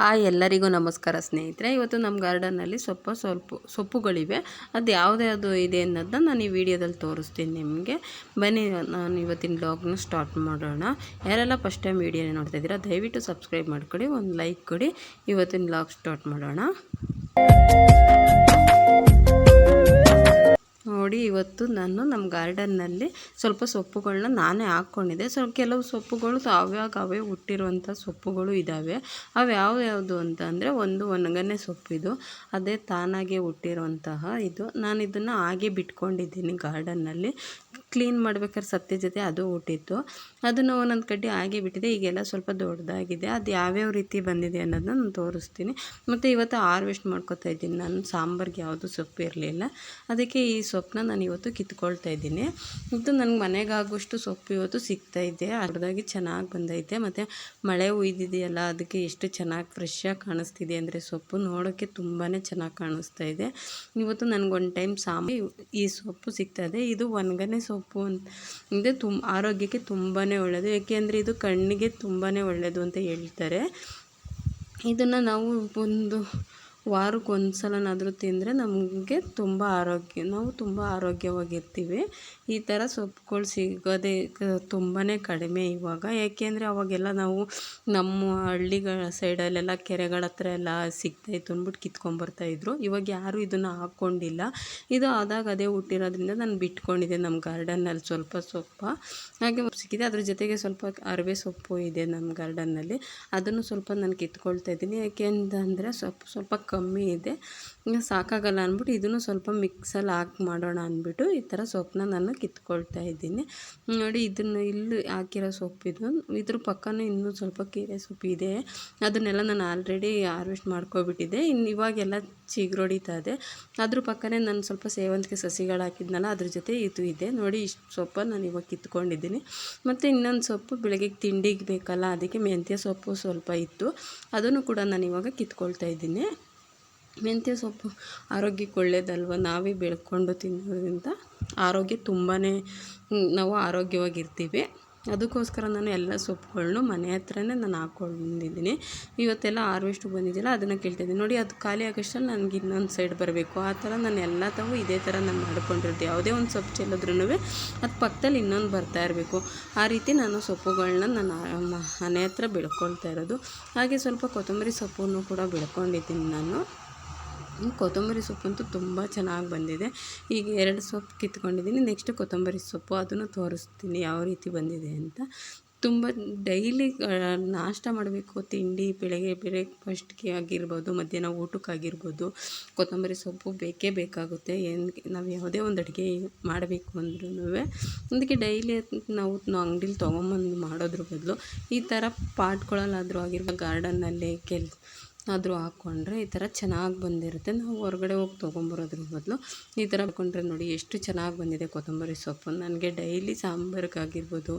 Hi ಎಲ್ಲರಿಗೂ ನಮಸ್ಕಾರ ಸ್ನೇಹಿತರೆ. ಇವತ್ತು ನಮ್ಮ ಗಾರ್ಡನ್ನಲ್ಲಿ ಸ್ವಲ್ಪ ಸ್ವಲ್ಪ ಸೊಪ್ಪುಗಳಿವೆ. ಅದು ಯಾವುದ್ಯಾವುದು ಇದೆ ಅನ್ನೋದನ್ನ ನಾನು ಈ ವಿಡಿಯೋದಲ್ಲಿ ತೋರಿಸ್ತೀನಿ ನಿಮಗೆ. ಬನ್ನಿ, ನಾನು ಇವತ್ತಿನ ಬ್ಲಾಗ್ನ ಸ್ಟಾರ್ಟ್ ಮಾಡೋಣ. ಯಾರೆಲ್ಲ ಫಸ್ಟ್ ಟೈಮ್ ವಿಡಿಯೋ ನೋಡ್ತಾ ಇದ್ದೀರಾ, ದಯವಿಟ್ಟು ಸಬ್ಸ್ಕ್ರೈಬ್ ಮಾಡ್ಕೊಳ್ಳಿ ಒಂದು ಲೈಕ್ ಕೊಡಿ. ಇವತ್ತಿನ ಬ್ಲಾಗ್ ಸ್ಟಾರ್ಟ್ ಮಾಡೋಣ. ನೋಡಿ ಇವತ್ತು ನಾನು ನಮ್ಮ ಗಾರ್ಡನ್ನಲ್ಲಿ ಸ್ವಲ್ಪ ಸೊಪ್ಪುಗಳನ್ನ ನಾನೇ ಹಾಕ್ಕೊಂಡಿದ್ದೆ. ಸೊ, ಕೆಲವು ಸೊಪ್ಪುಗಳು ಅವಾಗ ಅವೇ ಹುಟ್ಟಿರುವಂಥ ಸೊಪ್ಪುಗಳು ಇದ್ದಾವೆ. ಅವು ಯಾವ್ಯಾವುದು ಅಂತಂದರೆ ಒಂದು ಒಣಗನೆ ಸೊಪ್ಪಿದು ಅದೇ ತಾನಾಗೆ ಹುಟ್ಟಿರುವಂತಹ ಇದು. ನಾನು ಇದನ್ನು ಹಾಗೆ ಬಿಟ್ಕೊಂಡಿದ್ದೀನಿ ಗಾರ್ಡನ್ನಲ್ಲಿ. ಕ್ಲೀನ್ ಮಾಡ್ಬೇಕಾದ್ರೆ ಸತ್ತಿ ಜೊತೆ ಅದು ಊಟಿತ್ತು ಅದನ್ನು ಒಂದೊಂದು ಕಡ್ಡಿ ಹಾಗೆ ಬಿಟ್ಟಿದೆ. ಈಗೆಲ್ಲ ಸ್ವಲ್ಪ ದೊಡ್ಡದಾಗಿದೆ. ಅದು ಯಾವ್ಯಾವ ರೀತಿ ಬಂದಿದೆ ಅನ್ನೋದನ್ನ ನಾನು ತೋರಿಸ್ತೀನಿ. ಮತ್ತು ಇವತ್ತು ಹಾರ್ವೆಸ್ಟ್ ಮಾಡ್ಕೊತಾ ಇದ್ದೀನಿ. ನಾನು ಸಾಂಬಾರ್ಗೆ ಯಾವುದು ಸೊಪ್ಪು ಇರಲಿಲ್ಲ. ಅದಕ್ಕೆ ಈ ಸೊಪ್ಪನ್ನ ನಾನು ಇವತ್ತು ಕಿತ್ಕೊಳ್ತಾ ಇದ್ದೀನಿ. ಮತ್ತು ನನಗೆ ಮನೆಗಾಗುವಷ್ಟು ಸೊಪ್ಪು ಇವತ್ತು ಸಿಗ್ತಾ ಇದೆ. ಅರ್ಧದಾಗಿ ಚೆನ್ನಾಗಿ ಬಂದೈತೆ. ಮತ್ತು ಮಳೆ ಉಯ್ದಿದೆಯಲ್ಲ, ಅದಕ್ಕೆ ಎಷ್ಟು ಚೆನ್ನಾಗಿ ಫ್ರೆಶ್ಶಾಗಿ ಕಾಣಿಸ್ತಿದೆ ಅಂದರೆ ಸೊಪ್ಪು ನೋಡೋಕ್ಕೆ ತುಂಬಾ ಚೆನ್ನಾಗಿ ಕಾಣಿಸ್ತಾ ಇದೆ. ಇವತ್ತು ನನಗೆ ಒಂದು ಟೈಮ್ ಸಾಂಬಾರು ಈ ಸೊಪ್ಪು ಸಿಗ್ತಾ ಇದೆ. ಇದು ಒಣಗನೆ ಸೊಪ್ಪು. ಅಂತ. ಅಂದರೆ ತುಂಬ ಆರೋಗ್ಯಕ್ಕೆ ತುಂಬಾ ಒಳ್ಳೆಯದು ಏಕೆಂದರೆ ಇದು ಕಣ್ಣಿಗೆ ತುಂಬಾ ಒಳ್ಳೆಯದು ಅಂತ ಹೇಳ್ತಾರೆ. ಇದನ್ನು ನಾವು ಒಂದು ವಾರಕ್ಕೆ ಒಂದು ಸಲನಾದರೂ ತಿಂದರೆ ನಮಗೆ ತುಂಬ ಆರೋಗ್ಯ, ನಾವು ತುಂಬ ಆರೋಗ್ಯವಾಗಿರ್ತೀವಿ. ಈ ಥರ ಸೊಪ್ಪುಗಳು ಸಿಗೋದೇ ತುಂಬಾ ಕಡಿಮೆ ಇವಾಗ. ಏಕೆಂದರೆ ಅವಾಗೆಲ್ಲ ನಾವು ನಮ್ಮ ಹಳ್ಳಿಗಳ ಸೈಡಲ್ಲೆಲ್ಲ, ಕೆರೆಗಳ ಹತ್ರ ಎಲ್ಲ ಸಿಗ್ತಾಯಿತ್ತು ಅಂದ್ಬಿಟ್ಟು ಕಿತ್ಕೊಂಡ್ಬರ್ತಾಯಿದ್ರು ಇವಾಗ ಯಾರೂ ಇದನ್ನು ಹಾಕ್ಕೊಂಡಿಲ್ಲ ಇದು ಆದಾಗ ಅದೇ ಹುಟ್ಟಿರೋದ್ರಿಂದ ನಾನು ಬಿಟ್ಕೊಂಡಿದ್ದೆ ನಮ್ಮ ಗಾರ್ಡನ್ನಲ್ಲಿ ಸ್ವಲ್ಪ ಸೊಪ್ಪು. ಹಾಗೆ ಸಿಕ್ಕಿದೆ. ಅದ್ರ ಜೊತೆಗೆ ಸ್ವಲ್ಪ ಅರವೆ ಸೊಪ್ಪು ಇದೆ ನಮ್ಮ ಗಾರ್ಡನ್ನಲ್ಲಿ. ಅದನ್ನು ಸ್ವಲ್ಪ ನಾನು ಕಿತ್ಕೊಳ್ತಾ ಇದ್ದೀನಿ. ಯಾಕೆ ಅಂತಂದರೆ ಸ್ವಲ್ಪ ಸ್ವಲ್ಪ ಕಮ್ಮಿ ಇದೆ. ಸಾಕಾಗಲ್ಲ ಅಂದ್ಬಿಟ್ಟು ಇದನ್ನು ಸ್ವಲ್ಪ ಮಿಕ್ಸಲ್ಲಿ ಹಾಕಿ ಮಾಡೋಣ ಅಂದ್ಬಿಟ್ಟು ಈ ಥರ ಸೊಪ್ಪನ್ನ ನಾನು ಕಿತ್ಕೊಳ್ತಾ ಇದ್ದೀನಿ. ನೋಡಿ, ಇದನ್ನು ಇಲ್ಲಿ ಹಾಕಿರೋ ಸೊಪ್ಪಿದು ಇದ್ರ ಪಕ್ಕನೂ ಇನ್ನೂ ಸ್ವಲ್ಪ ಕೀರೆ ಸೊಪ್ಪು ಇದೆ. ಅದನ್ನೆಲ್ಲ ನಾನು ಆಲ್ರೆಡಿ ಹಾರ್ವೆಸ್ಟ್ ಮಾಡ್ಕೊಬಿಟ್ಟಿದ್ದೆ. ಇನ್ನು ಇವಾಗೆಲ್ಲ ಚಿಗುರೊಡಿತಾ ಇದೆ. ಅದ್ರ ಪಕ್ಕನೇ ನಾನು ಸ್ವಲ್ಪ ಸೇವಂತಿಗೆ ಸಸಿಗಳು ಹಾಕಿದ್ನಲ್ಲ, ಅದ್ರ ಜೊತೆ ಇದು ಇದೆ. ನೋಡಿ, ಇಷ್ಟು ಸೊಪ್ಪು ನಾನು ಇವಾಗ ಕಿತ್ಕೊಂಡಿದ್ದೀನಿ. ಮತ್ತು ಇನ್ನೊಂದು ಸೊಪ್ಪು ಬೆಳಗ್ಗೆ ತಿಂಡಿಗೆ ಬೇಕಲ್ಲ, ಅದಕ್ಕೆ ಮೆಂತ್ಯ ಸೊಪ್ಪು ಸ್ವಲ್ಪ ಇತ್ತು. ಅದನ್ನು ಕೂಡ ನಾನು ಇವಾಗ ಕಿತ್ಕೊಳ್ತಾ ಇದ್ದೀನಿ. ಮೆಂತ್ಯ ಸೊಪ್ಪು ಆರೋಗ್ಯಕ್ಕೆ ಒಳ್ಳೆಯದಲ್ವ ನಾವೇ ಬೆಳ್ಕೊಂಡು ತಿನ್ನೋದ್ರಿಂದ ಆರೋಗ್ಯ ತುಂಬಾ ನಾವು ಆರೋಗ್ಯವಾಗಿರ್ತೀವಿ. ಅದಕ್ಕೋಸ್ಕರ ನಾನು ಎಲ್ಲ ಸೊಪ್ಪುಗಳನ್ನು ಮನೆ ಹತ್ರನೇ ನಾನು ಹಾಕ್ಕೊಂಡಿದ್ದೀನಿ. ಇವತ್ತೆಲ್ಲ ಹಾರ್ವೆಸ್ಟ್ ಬಂದಿದೆಯಲ್ಲ, ಅದನ್ನು ಕೇಳ್ತಿದ್ದೀನಿ. ನೋಡಿ, ಅದು ಖಾಲಿ ಆಗೋಷ್ಟ್ರಲ್ಲಿ ನನಗೆ ಇನ್ನೊಂದು ಸೈಡ್ ಬರಬೇಕು. ಆ ಥರ ನಾನು ಎಲ್ಲ ತಾವು ಇದೇ ಥರ ನಾನು ಮಾಡ್ಕೊಂಡಿರ್ತೀನಿ ಯಾವುದೇ ಒಂದು ಸೊಪ್ಪು ಚೆಲ್ಲಿದ್ರೂ ಅದು ಪಕ್ಕದಲ್ಲಿ ಇನ್ನೊಂದು ಬರ್ತಾ ಇರಬೇಕು. ಆ ರೀತಿ ನಾನು ಸೊಪ್ಪುಗಳನ್ನ ನಾನು ಮನೆ ಹತ್ರ ಬೆಳ್ಕೊಳ್ತಾ ಇರೋದು. ಹಾಗೆ ಸ್ವಲ್ಪ ಕೊತ್ತಂಬರಿ ಸೊಪ್ಪನ್ನು ಕೂಡ ಬೆಳ್ಕೊಂಡಿದ್ದೀನಿ ನಾನು. ಕೊತ್ತಂಬರಿ ಸೊಪ್ಪಂತೂ ತುಂಬ ಚೆನ್ನಾಗಿ ಬಂದಿದೆ. ಈಗ ಎರಡು ಸೊಪ್ಪು ಕಿತ್ಕೊಂಡಿದ್ದೀನಿ. ನೆಕ್ಸ್ಟ್ ಕೊತ್ತಂಬರಿ ಸೊಪ್ಪು ಅದನ್ನು ತೋರಿಸ್ತೀನಿ ಯಾವ ರೀತಿ ಬಂದಿದೆ ಅಂತ. ತುಂಬ ಡೈಲಿ ನಾಷ್ಟ ಮಾಡಬೇಕು, ತಿಂಡಿ, ಬೆಳಗ್ಗೆ ಬ್ರೇಕ್ಫಾಸ್ಟ್ಗೆ ಆಗಿರ್ಬೋದು, ಮಧ್ಯಾಹ್ನ ಊಟಕ್ಕಾಗಿರ್ಬೋದು ಕೊತ್ತಂಬರಿ ಸೊಪ್ಪು ಬೇಕೇ ಬೇಕಾಗುತ್ತೆ. ಏನು, ನಾವು ಯಾವುದೇ ಒಂದು ಅಡುಗೆ ಮಾಡಬೇಕು ಅಂದ್ರೂ ಅದಕ್ಕೆ ಡೈಲಿ ನಾವು ಅಂಗಡೀಲಿ ತೊಗೊಂಬಂದು ಮಾಡೋದ್ರ ಬದಲು ಈ ಥರ ಪಾಟ್ಗಳಲ್ಲಾದರೂ ಆಗಿರ್ಬೋದು ಗಾರ್ಡನ್ನಲ್ಲಿ ಕೆಲ್ ಆದರೂ ಹಾಕ್ಕೊಂಡ್ರೆ ಈ ಥರ ಚೆನ್ನಾಗಿ ಬಂದಿರುತ್ತೆ. ನಾವು ಹೊರಗಡೆ ಹೋಗಿ ತೊಗೊಂಬರೋದ್ರ ಬದಲು ಈ ಥರ ಹಾಕ್ಕೊಂಡ್ರೆ ನೋಡಿ ಎಷ್ಟು ಚೆನ್ನಾಗಿ ಬಂದಿದೆ ಕೊತ್ತಂಬರಿ ಸೊಪ್ಪು. ನನಗೆ ಡೈಲಿ ಸಾಂಬಾರಿಗಾಗಿರ್ಬೋದು,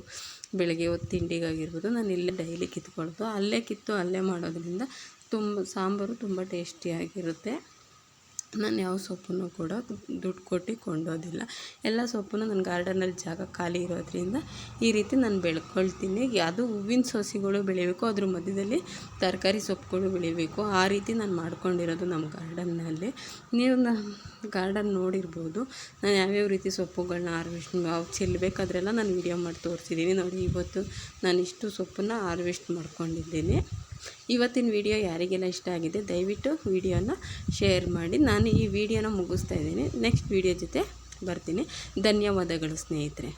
ಬೆಳಗ್ಗೆ ಹೊತ್ತು ತಿಂಡಿಗಾಗಿರ್ಬೋದು, ನಾನು ಇಲ್ಲೇ ಡೈಲಿ ಕಿತ್ಕೊಳ್ಳೋದು. ಅಲ್ಲೇ ಕಿತ್ತು ಅಲ್ಲೇ ಮಾಡೋದ್ರಿಂದ ತುಂಬ, ಸಾಂಬಾರು ತುಂಬ ಟೇಸ್ಟಿಯಾಗಿರುತ್ತೆ. ನಾನು ಯಾವ ಸೊಪ್ಪನ್ನು ಕೂಡ ದುಡ್ಡು ಕೊಟ್ಟು ಕೊಂಡೋದಿಲ್ಲ. ಎಲ್ಲ ಸೊಪ್ಪನ್ನು ನನ್ನ ಗಾರ್ಡನಲ್ಲಿ ಜಾಗ ಖಾಲಿ ಇರೋದ್ರಿಂದ ಈ ರೀತಿ ನಾನು ಬೆಳ್ಕೊಳ್ತೀನಿ. ಅದು ಹೂವಿನ ಸಸಿಗಳು ಬೆಳಿಬೇಕು, ಅದ್ರ ಮಧ್ಯದಲ್ಲಿ ತರಕಾರಿ ಸೊಪ್ಪುಗಳು ಬೆಳಿಬೇಕು. ಆ ರೀತಿ ನಾನು ಮಾಡ್ಕೊಂಡಿರೋದು ನಮ್ಮ ಗಾರ್ಡನ್ನಲ್ಲಿ. ನೀವು ನಮ್ಮ ಗಾರ್ಡನ್ ನೋಡಿರ್ಬೋದು. ನಾನು ಯಾವ್ಯಾವ ರೀತಿ ಸೊಪ್ಪುಗಳನ್ನ ಹಾರ್ವೆಸ್ಟ್ ಅವು ಚೆಲ್ಲಬೇಕಾದ್ರೆಲ್ಲ ನಾನು ವೀಡಿಯೋ ಮಾಡಿ ತೋರಿಸಿದ್ದೀನಿ ನೋಡಿ, ಇವತ್ತು ನಾನು ಇಷ್ಟು ಸೊಪ್ಪನ್ನು ಹಾರ್ವೆಸ್ಟ್ ಮಾಡ್ಕೊಂಡಿದ್ದೀನಿ. ಇವತ್ತಿನ ವಿಡಿಯೋ ಯಾರಿಗೆಲ್ಲ ಇಷ್ಟ ಆಗಿದೆ, ದಯವಿಟ್ಟು ವಿಡಿಯೋನ ಶೇರ್ ಮಾಡಿ. ನಾನು ಈ ವಿಡಿಯೋನ ಮುಗಿಸ್ತಾ ಇದ್ದೀನಿ. ನೆಕ್ಸ್ಟ್ ವಿಡಿಯೋ ಜೊತೆ ಬರ್ತೀನಿ. ಧನ್ಯವಾದಗಳು ಸ್ನೇಹಿತರೆ.